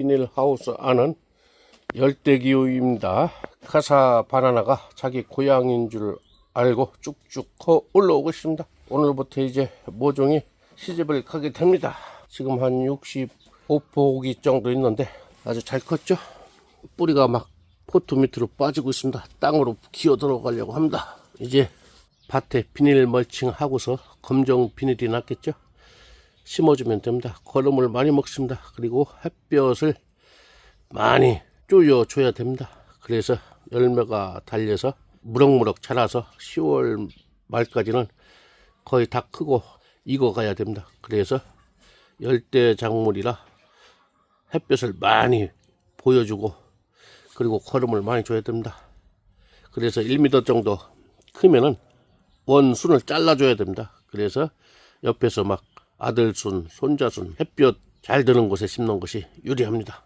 비닐하우스 안은 열대기후입니다. 카사 바나나가 자기 고향인 줄 알고 쭉쭉 커 올라오고 있습니다. 오늘부터 이제 모종이 시집을 가게 됩니다. 지금 한 65포기 정도 있는데 아주 잘 컸죠? 뿌리가 막 포트 밑으로 빠지고 있습니다. 땅으로 기어 들어가려고 합니다. 이제 밭에 비닐 멀칭 하고서 검정 비닐이 났겠죠? 심어주면 됩니다. 거름을 많이 먹습니다. 그리고 햇볕을 많이 쪼여줘야 됩니다. 그래서 열매가 달려서 무럭무럭 자라서 10월 말까지는 거의 다 크고 익어가야 됩니다. 그래서 열대 작물이라 햇볕을 많이 보여주고 그리고 거름을 많이 줘야 됩니다. 그래서 1m 정도 크면은 원순을 잘라줘야 됩니다. 그래서 옆에서 막 아들순, 손자순, 햇볕 잘 드는 곳에 심는 것이 유리합니다.